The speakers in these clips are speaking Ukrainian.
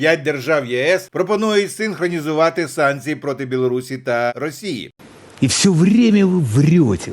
П'ять держав ЄС пропонують синхронізувати санкції проти Білорусі та Росії. І все время ви врете.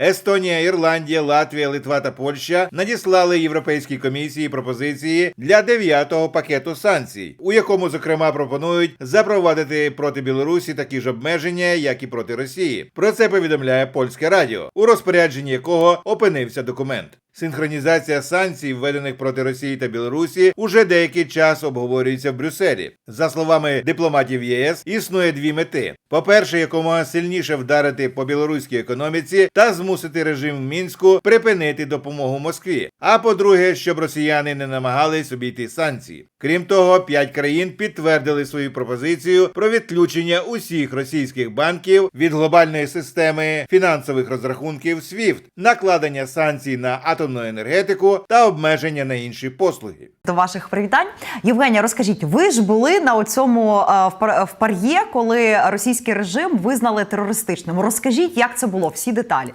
Естонія, Ірландія, Латвія, Литва та Польща надіслали Європейській комісії пропозиції для дев'ятого пакету санкцій, у якому зокрема пропонують запровадити проти Білорусі такі ж обмеження, як і проти Росії. Про це повідомляє польське радіо, у розпорядженні якого опинився документ. Синхронізація санкцій, введених проти Росії та Білорусі, уже деякий час обговорюється в Брюсселі. За словами дипломатів ЄС, існує дві мети: по-перше, якомога сильніше вдарити по білоруській економіці та змусити режим в мінську припинити допомогу Москві. А по-друге, щоб росіяни не намагались обійти санкції. Крім того, п'ять країн підтвердили свою пропозицію про відключення усіх російських банків від глобальної системи фінансових розрахунків SWIFT, накладення санкцій на атомну енергетику та обмеження на інші послуги. До ваших привітань, Євгенія, розкажіть, ви ж були на цьому в в Пар'є, коли російський режим визнали терористичним. Розкажіть, як це було, всі деталі.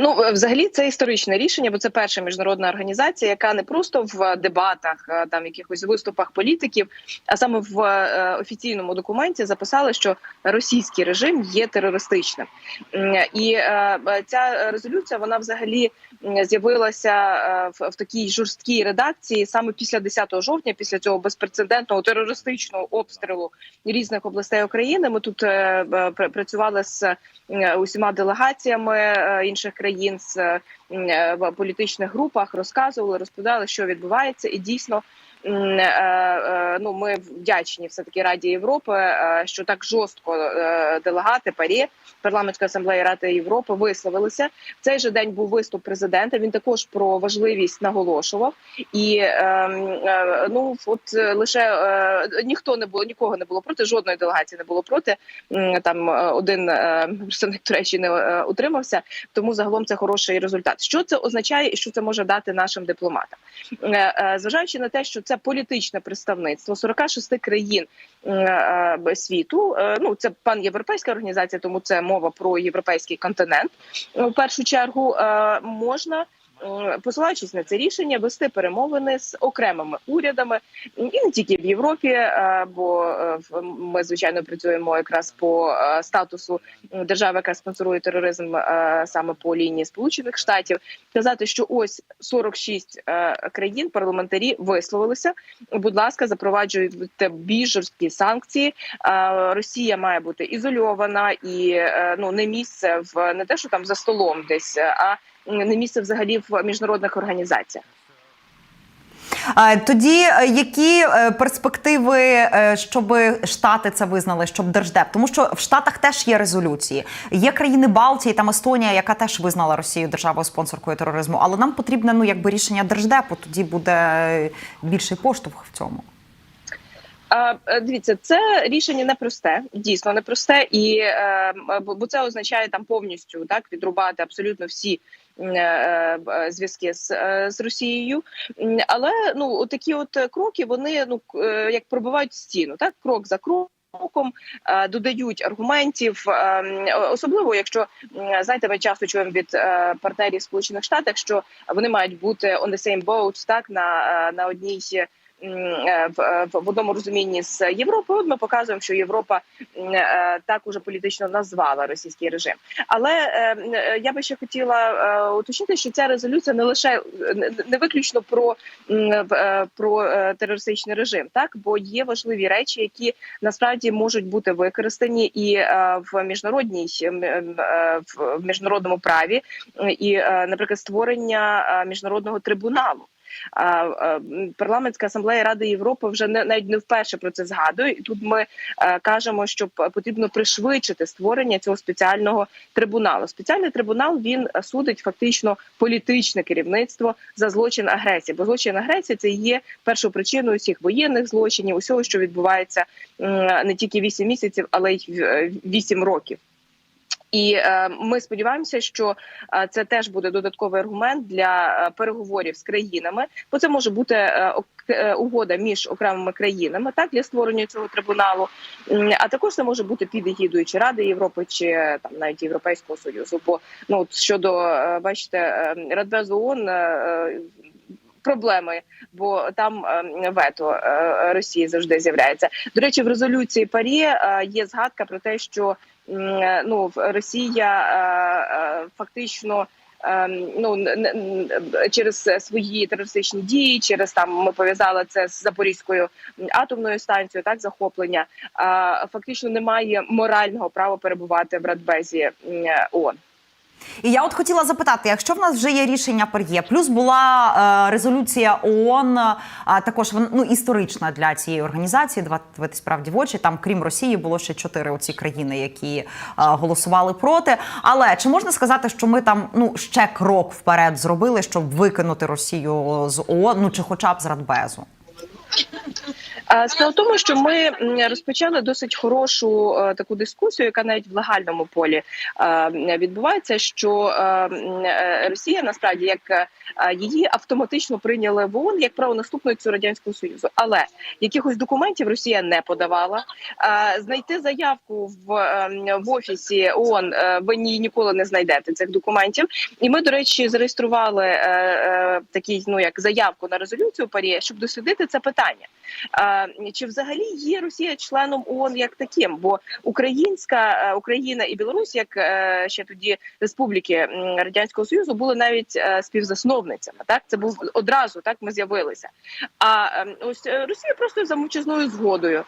Ну, е, взагалі, це історичне рішення, бо це перша міжнародна організація, яка не просто в дебатах, е, там якихось виступах політиків, а саме в е, офіційному документі записали, що російський режим є терористичним. І ця резолюція вона взагалі з'явилася в, такій жорсткій редакції саме після 10 жовтня, після цього безпрецедентного терористичного обстрілу різних областей України. Ми тут пр- працювали з усіма делегаціями інших країн з е, політичних групах, розказували, розповідали, що відбувається, і дійсно. Е, е, Ну, ми вдячні все таки Раді Європи, е, що так жорстко делегати парі парламентської асамблеї Ради Європи висловилися. В цей же день був виступ президента. Він також про важливість наголошував. І е, е, ну от лише ніхто не було, нікого не було проти, жодної делегації не було проти. Там один представник Туреччини утримався. Тому загалом це хороший результат. Що це означає і що це може дати нашим дипломатам? Зважаючи на те, що це політичне представництво 46 країн е, е, світу. е, Ну це панєвропейська організація, тому це мова про європейський континент. В першу чергу можна. Е, Посилаючись на це рішення, вести перемовини з окремими урядами і не тільки в Європі, е, бо е, ми звичайно працюємо якраз по статусу держави, яка спонсорує тероризм саме по лінії Сполучених Штатів. Казати, що ось 46 е, країн парламентарі висловилися. Будь ласка, запроваджуйте більш жорсткі санкції. Росія має бути ізольована і ну не місце в не те, що там за столом десь, а не місце взагалі в міжнародних організаціях. Тоді е, які е, перспективи, е, щоб Штати це визнали, щоб держдеп? Тому що в Штатах теж є резолюції. Є країни Балтії, там Естонія, яка теж визнала Росію державою спонсоркою тероризму. Але нам потрібне ну якби рішення держдепу. Тоді буде більший поштовх в цьому. Дивіться, це рішення непросте, дійсно непросте, і бо це означає там повністю так відрубати абсолютно всі зв'язки з, е, з Росією. Але ну такі от кроки вони ну е, як пробивають стіну, так крок за кроком. Е, додають аргументів, е, особливо якщо знаєте, ми часто чуємо від е, партнерів Сполучених Штатів, що вони мають бути on the same boat, так на, е, на одній е, в, е, в одному розумінні з Європою. Ми показуємо, що Європа е, так уже політично назвала російський режим. Але е, е, я би ще хотіла е, уточнити, що ця резолюція не лише не- виключно про, е, про е, терористичний режим, так бо є важливі речі, які насправді можуть бути використані і е, в міжнародній е, в міжнародному праві, і, е, наприклад, створення е, міжнародного трибуналу. Парламентська асамблея Ради Європи вже не навіть не вперше про це згадує. І тут ми е, кажемо, що потрібно пришвидшити створення цього спеціального трибуналу. Спеціальний трибунал він е, судить фактично політичне керівництво за злочин агресії. Бо злочин агресії це є першою причиною всіх воєнних злочинів, усього, що відбувається не тільки 8 місяців, але й 8 років. І е, ми сподіваємося, що е, це теж буде додатковий аргумент для е, переговорів з країнами, бо це може бути угода між окремими країнами, так для створення цього трибуналу. А також це може бути під егідою чи Ради Європи, чи там навіть Європейського союзу. Бо ну щодо бачите, е, Радбезу ООН, проблеми, бо там е, вето е, Росії завжди з'являється. До речі, в резолюції Парі е, є згадка про те, що ну Росія фактично. Ну через свої терористичні дії, через там ми пов'язали це з Запорізькою атомною станцією, так захоплення. Фактично немає морального права перебувати в Радбезі ООН. І я от хотіла запитати, якщо в нас вже є рішення ПАРЄ, плюс була е, резолюція ООН, а також ну, історична для цієї організації, давайте справді в очі. Там, крім Росії, було ще чотири оці країни, які е, голосували проти. Але чи можна сказати, що ми там ну ще крок вперед зробили, щоб викинути Росію з ООН, ну чи хоча б з Радбезу? Справа в тому, що ми розпочали досить хорошу е, таку дискусію, яка навіть в легальному полі е, відбувається. Що е, Росія насправді як її автоматично прийняли в ООН як правонаступницю радянського союзу, але якихось документів Росія не подавала. Знайти заявку в, е, в офісі ООН ви ні ніколи не знайдете цих документів. І ми, до речі, зареєстрували такий ну як заявку на резолюцію парі, щоб дослідити це питання. Е, Чи взагалі є Росія членом ООН як таким? Бо українська е, Україна і Білорусь, як е, ще тоді республіки радянського союзу, були навіть е, співзасновницями. Так це був одразу так. Ми з'явилися. А е, ось Росія просто за мовчазною згодою.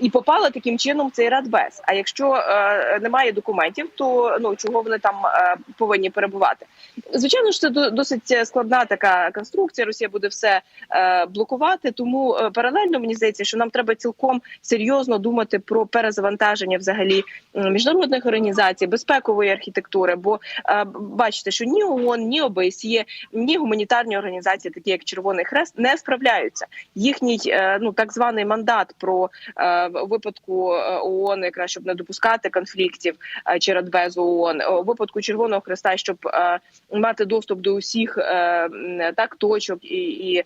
І попала таким чином в цей радбез. А якщо е, немає документів, то ну чого вони там е, повинні перебувати? Звичайно ж, це до- досить складна така конструкція. Росія буде все е, блокувати. Тому е, паралельно мені здається, що нам треба цілком серйозно думати про перезавантаження взагалі міжнародних організацій, безпекової архітектури. Бо е, бачите, що ні ООН, ні ОБСЄ, ні гуманітарні організації, такі як Червоний Хрест, не справляються. Їхній е, ну так званий мандат про випадку е, ООН, якраз щоб не допускати конфліктів е, чи Радбезу ООН, у випадку Червоного Хреста, щоб е, мати доступ до усіх е, так точок і, і е,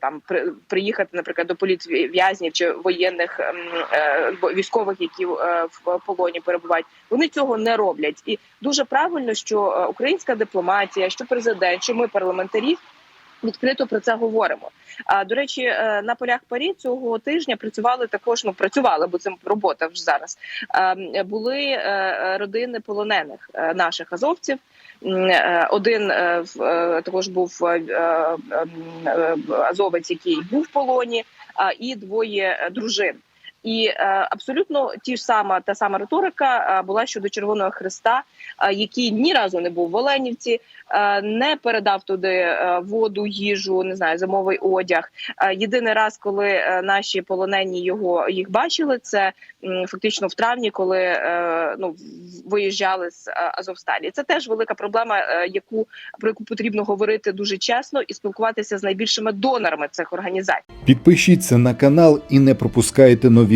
там при, приїхати, наприклад, до політв'язнів чи воєнних е, військових, які е, в полоні перебувають. Вони цього не роблять, і дуже правильно, що е, українська дипломатія, що президент, що ми парламентарі. Відкрито про це говоримо. А до речі, е, на полях парі цього тижня працювали також. Ну працювали, бо це робота вже зараз. Е, Були е, родини полонених е, наших азовців. Е, Один е, е, також був е, е, е, азовець, який був в полоні, а, і двоє е, дружин. І е, абсолютно ті ж сама та сама риторика е, була щодо Червоного Христа, е, який ні разу не був в Оленівці, не передав туди воду, їжу, не знаю, зимовий одяг. Єдиний раз, коли наші полонені його їх бачили, це фактично в травні, коли ну виїжджали з Азовсталі. Це теж велика проблема, яку про яку потрібно говорити дуже чесно і спілкуватися з найбільшими донорами цих організацій. Підпишіться на канал і не пропускайте нові